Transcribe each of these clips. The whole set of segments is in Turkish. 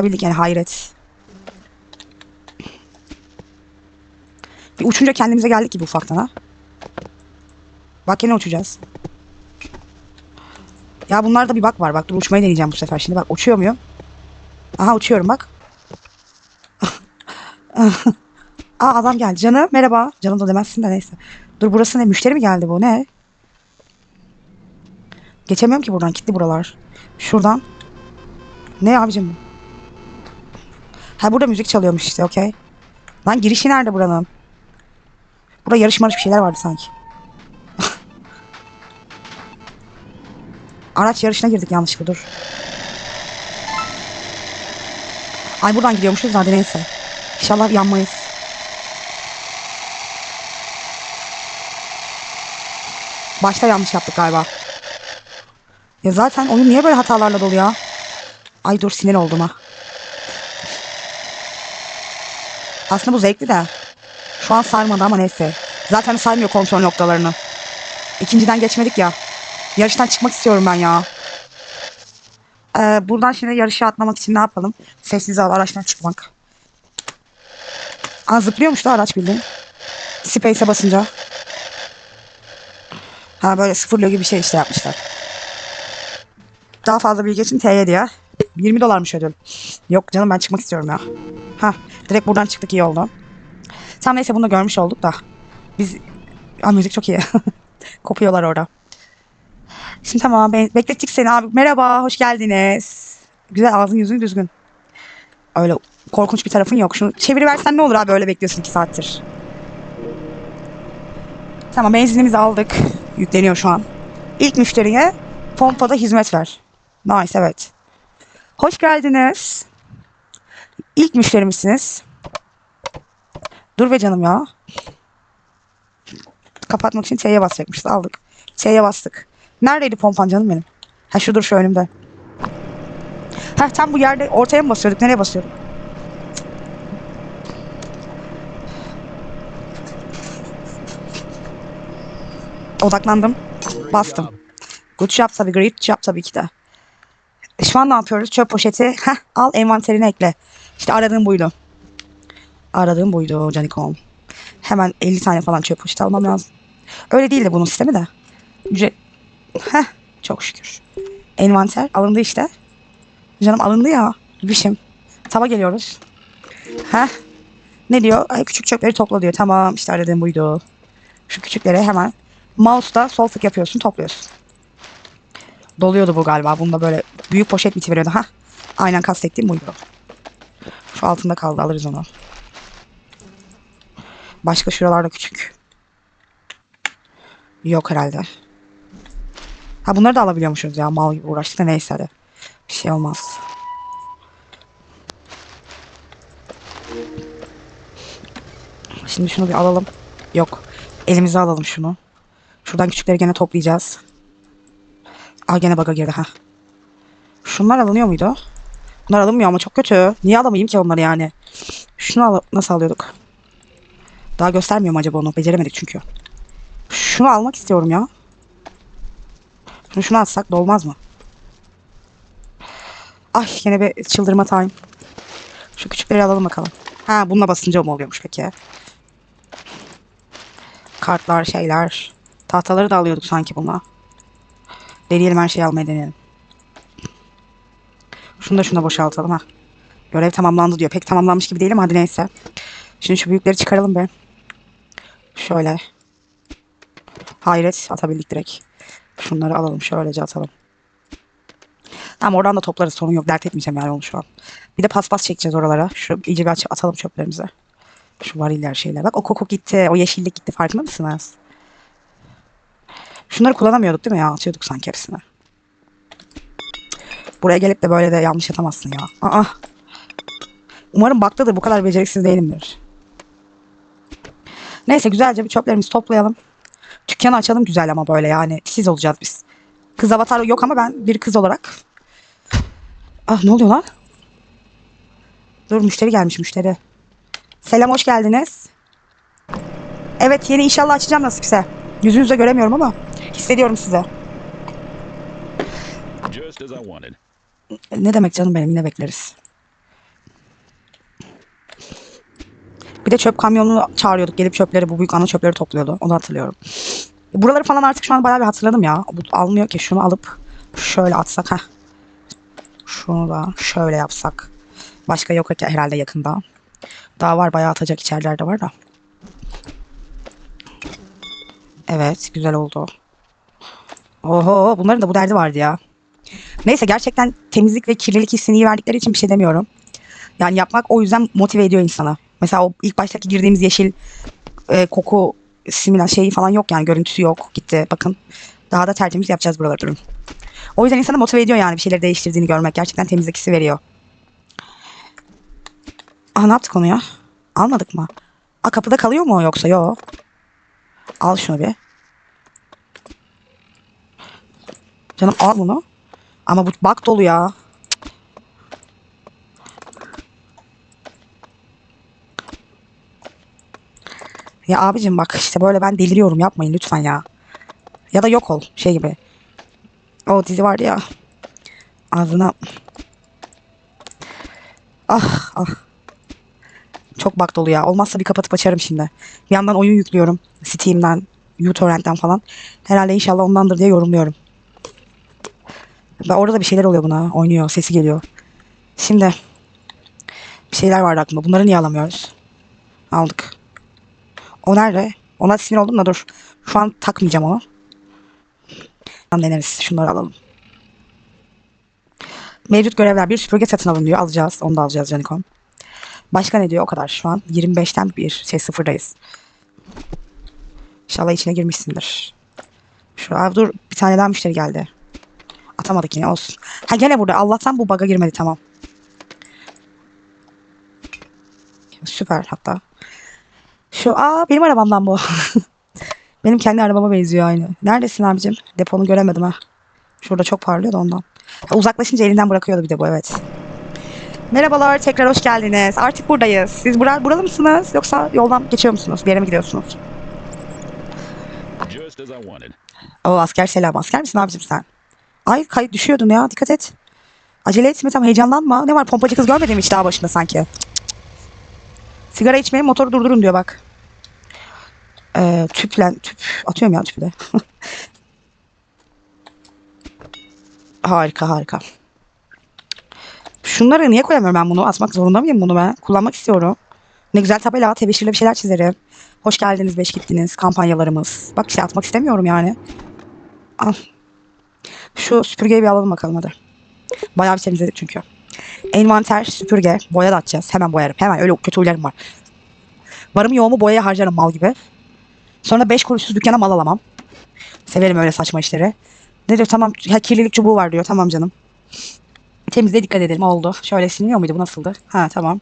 Atabildik yani hayret. Bir uçunca kendimize geldik gibi ufaktan ha. Bak yine uçacağız. Ya bunlarda bir bak var. Bak dur uçmayı deneyeceğim bu sefer şimdi. Bak uçuyor muyum? Aha uçuyorum bak. Aa adam geldi. Canım merhaba. Canım da demezsin de neyse. Dur burası ne? Müşteri mi geldi bu? Ne? Geçemiyorum ki buradan. Kilitli buralar. Şuradan. Ne abicim? Ha burada müzik çalıyormuş işte okey. Lan girişi nerede buranın? Burada yarış marış bir şeyler vardı sanki. Araç yarışına girdik yanlışlıkla dur. Ay buradan gidiyormuşuz hadi neyse. İnşallah yanmayız. Başta yanlış yaptık galiba. Ya zaten oyun niye böyle hatalarla dolu ya? Ay dur sinir oldum ha. Aslında bu zevkli de. Şu an sarmadı ama neyse. Zaten saymıyor kontrol noktalarını. İkinciden geçmedik ya. Yarıştan çıkmak istiyorum ben ya. Ee, buradan şimdi yarışa atlamak için ne yapalım? Sessiz al araçtan çıkmak. Aa zıplıyormuş da araç bildiğin. Space'e basınca. Ha böyle sıfırlıyor gibi bir şey işte yapmışlar. Daha fazla bilgi için T'ye diye. 20 dolarmış ödül. Yok canım ben çıkmak istiyorum ya. Ha direkt buradan çıktık iyi oldu. Tam neyse bunu görmüş olduk da. Biz... Aa çok iyi. Kopuyorlar orada. Şimdi tamam ben beklettik seni abi. Merhaba hoş geldiniz. Güzel ağzın yüzün düzgün. Öyle korkunç bir tarafın yok. Şunu çeviriversen ne olur abi öyle bekliyorsun 2 saattir. Tamam benzinimizi aldık. Yükleniyor şu an. İlk müşteriye pompada hizmet ver. Nice evet. Hoş geldiniz. İlk müşterimizsiniz. Dur be canım ya. Kapatmak için T'ye basacakmışız. Aldık. T'ye bastık. Neredeydi pompan canım benim? Ha şudur şu önümde. Ha tam bu yerde ortaya mı basıyorduk? Nereye basıyorduk? Odaklandım. Bastım. Good job tabii. Great job tabii ki de. E, Şu an ne yapıyoruz? Çöp poşeti. Heh, al envanterine ekle. İşte aradığım buydu. Aradığım buydu Canikom. Hemen 50 tane falan çöp poşeti almam lazım. Öyle değil de bunun sistemi de. Ücret... Heh, çok şükür. Envanter alındı işte. Canım alındı ya. Bişim. Taba geliyoruz. Heh. Ne diyor? Ay, küçük çöpleri topla diyor. Tamam işte aradığım buydu. Şu küçükleri hemen mouse'da sol tık yapıyorsun topluyorsun. Doluyordu bu galiba. Bunda böyle büyük poşet biti veriyordu. Ha. Aynen kastettiğim buydu. Altında kaldı alırız onu. Başka şuralarda küçük. Yok herhalde. Ha bunları da alabiliyormuşuz ya. Mal gibi uğraştık da neyse hadi. Bir şey olmaz. Şimdi şunu bir alalım. Yok. Elimize alalım şunu. Şuradan küçükleri gene toplayacağız. Aa gene baga girdi ha. Şunlar alınıyor muydu? Bunlar alınmıyor ama çok kötü. Niye alamayayım ki onları yani? Şunu al nasıl alıyorduk? Daha göstermiyorum acaba onu. Beceremedik çünkü. Şunu almak istiyorum ya. Şunu, şunu atsak da olmaz mı? Ay yine bir çıldırma time. Şu küçükleri alalım bakalım. Ha bununla basınca mı oluyormuş peki? Kartlar şeyler. Tahtaları da alıyorduk sanki bununla. Deneyelim her şeyi almayı deneyelim. Şunu da şuna boşaltalım ha. Görev tamamlandı diyor. Pek tamamlanmış gibi değilim hadi neyse. Şimdi şu büyükleri çıkaralım be. Şöyle. Hayret atabildik direkt. Şunları alalım şöylece atalım. Tamam oradan da toplarız sorun yok. Dert etmeyeceğim yani onu şu an. Bir de paspas çekeceğiz oralara. Şu iyice bir atalım çöplerimizi. Şu variller şeyler. Bak o koku gitti. O yeşillik gitti. Farkında mısınız? Şunları kullanamıyorduk değil mi ya? Atıyorduk sanki hepsini. Buraya gelip de böyle de yanlış atamazsın ya. Aa. Umarım baktadır. Bu kadar beceriksiz değilimdir. Neyse güzelce bir çöplerimizi toplayalım. Dükkanı açalım güzel ama böyle yani. Siz olacağız biz. Kız avatar yok ama ben bir kız olarak. Ah ne oluyor lan? Dur müşteri gelmiş müşteri. Selam hoş geldiniz. Evet yeni inşallah açacağım nasipse. Yüzünüzde göremiyorum ama hissediyorum size. Just as I wanted. Ne demek canım benim ne bekleriz. Bir de çöp kamyonunu çağırıyorduk. Gelip çöpleri bu büyük ana çöpleri topluyordu. Onu hatırlıyorum. Buraları falan artık şu an bayağı bir hatırladım ya. Almıyor ki şunu alıp şöyle atsak ha. Şunu da şöyle yapsak. Başka yok ki herhalde yakında. Daha var bayağı atacak içerilerde var da. Evet güzel oldu. Oho bunların da bu derdi vardı ya. Neyse gerçekten temizlik ve kirlilik hissini iyi verdikleri için bir şey demiyorum. Yani yapmak o yüzden motive ediyor insanı. Mesela o ilk baştaki girdiğimiz yeşil e, koku simüla şeyi falan yok yani görüntüsü yok. Gitti bakın. Daha da tertemiz yapacağız buraları durun. O yüzden insanı motive ediyor yani bir şeyleri değiştirdiğini görmek. Gerçekten temizlik hissi veriyor. Aa ne yaptık onu ya? Almadık mı? Aa kapıda kalıyor mu o yoksa? Yok. Al şunu bir. Canım al bunu. Ama bu bak dolu ya. Ya abicim bak işte böyle ben deliriyorum yapmayın lütfen ya. Ya da yok ol şey gibi. O dizi vardı ya. Ağzına. Ah ah. Çok bak dolu ya. Olmazsa bir kapatıp açarım şimdi. Bir yandan oyun yüklüyorum. Steam'den, uTorrent'ten falan. Herhalde inşallah ondandır diye yorumluyorum. Orada da bir şeyler oluyor buna. Oynuyor, sesi geliyor. Şimdi bir şeyler vardı aklımda. Bunları niye alamıyoruz? Aldık. O nerede? Ona sinir oldum da dur. Şu an takmayacağım onu. Tamam deneriz. Şunları alalım. Mevcut görevler bir süpürge satın alın diyor. Alacağız. Onu da alacağız Canikon. Başka ne diyor? O kadar. Şu an 25'ten bir şey sıfırdayız. İnşallah içine girmişsindir. Şu abi dur bir tane daha müşteri geldi. Atamadık yine olsun. Ha gene burada. Allah'tan bu bug'a girmedi tamam. Süper hatta. Şu aa benim arabamdan bu. benim kendi arabama benziyor aynı. Neredesin abicim? Deponu göremedim ha. Şurada çok parlıyor da ondan. Ha, uzaklaşınca elinden bırakıyordu bir de bu evet. Merhabalar tekrar hoş geldiniz. Artık buradayız. Siz bura, buralı mısınız yoksa yoldan geçiyor musunuz? Bir yere mi gidiyorsunuz? O asker selam. Asker misin abicim sen? Ay kayıt düşüyordun ya dikkat et. Acele etme tamam heyecanlanma. Ne var pompacı kız görmedim hiç daha başında sanki. Sigara içmeyin motoru durdurun diyor bak. Ee, tüple tüp atıyorum ya tüpü harika harika. Şunları niye koyamıyorum ben bunu? Asmak zorunda mıyım bunu ben? Kullanmak istiyorum. Ne güzel tabela, tebeşirle bir şeyler çizerim. Hoş geldiniz, beş gittiniz. Kampanyalarımız. Bak şey atmak istemiyorum yani. Al. Şu süpürgeyi bir alalım bakalım hadi. Bayağı bir temizledik çünkü. Envanter, süpürge, boya da atacağız. Hemen boyarım. Hemen öyle kötü huylarım var. Varımı yoğumu boyaya harcarım mal gibi. Sonra 5 kuruşsuz dükkana mal alamam. Severim öyle saçma işleri. Ne diyor tamam ha, kirlilik çubuğu var diyor. Tamam canım. Temizliğe dikkat edelim oldu. Şöyle siliniyor muydu bu nasıldı? Ha tamam.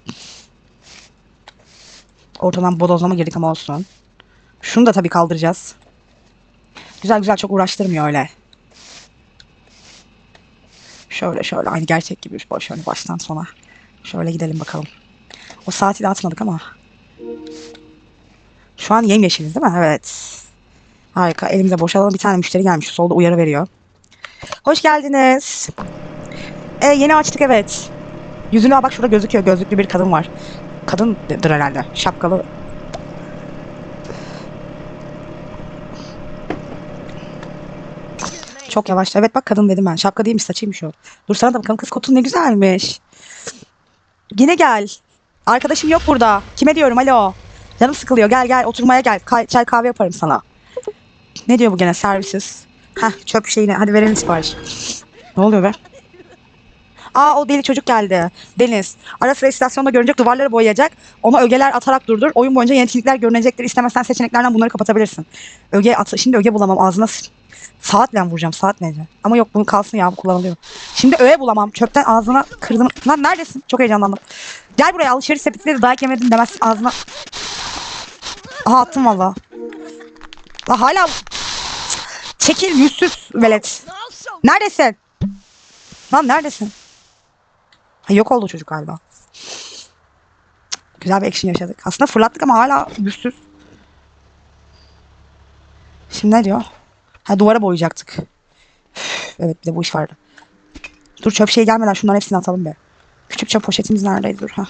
Ortadan bodozlama girdik ama olsun. Şunu da tabii kaldıracağız. Güzel güzel çok uğraştırmıyor öyle. Şöyle şöyle aynı gerçek gibi boş hani baştan sona. Şöyle gidelim bakalım. O saati de atmadık ama. Şu an yemyeşiliz değil mi? Evet. Harika. Elimize boşalalım. Bir tane müşteri gelmiş. Solda uyarı veriyor. Hoş geldiniz. E, yeni açtık evet. Yüzüne bak şurada gözüküyor. Gözlüklü bir kadın var. Kadındır herhalde. Şapkalı. Çok yavaş. Evet bak kadın dedim ben. Şapka değilmiş saçıymış o. Dur sana da bakalım kız kotun ne güzelmiş. Yine gel. Arkadaşım yok burada. Kime diyorum alo. Canım sıkılıyor gel gel oturmaya gel. Kay- çay kahve yaparım sana. Ne diyor bu gene servisiz? Heh çöp şeyine hadi verelim sipariş. Ne oluyor be? Aa o deli çocuk geldi. Deniz. Ara sıra istasyonda görünecek duvarları boyayacak. Ona ögeler atarak durdur. Oyun boyunca yenilikler görünecektir. İstemezsen seçeneklerden bunları kapatabilirsin. Öge at Şimdi öge bulamam ağzına saatle vuracağım saatle. Ama yok bunu kalsın ya bu kullanılıyor. Şimdi öğe bulamam. Çöpten ağzına kırdım. Lan neredesin? Çok heyecanlandım. Gel buraya alışveriş sepetiyle dayak yemedin demez ağzına. Aha attım valla. La hala çekil yüzsüz velet. Neredesin? Lan neredesin? Ha, yok oldu çocuk galiba. Güzel bir action yaşadık. Aslında fırlattık ama hala yüzsüz. Şimdi ne diyor? Ha duvara boyayacaktık. Üf, evet bir de bu iş vardı. Dur çöp şey gelmeden şunların hepsini atalım be. Küçük çöp poşetimiz neredeydi dur ha.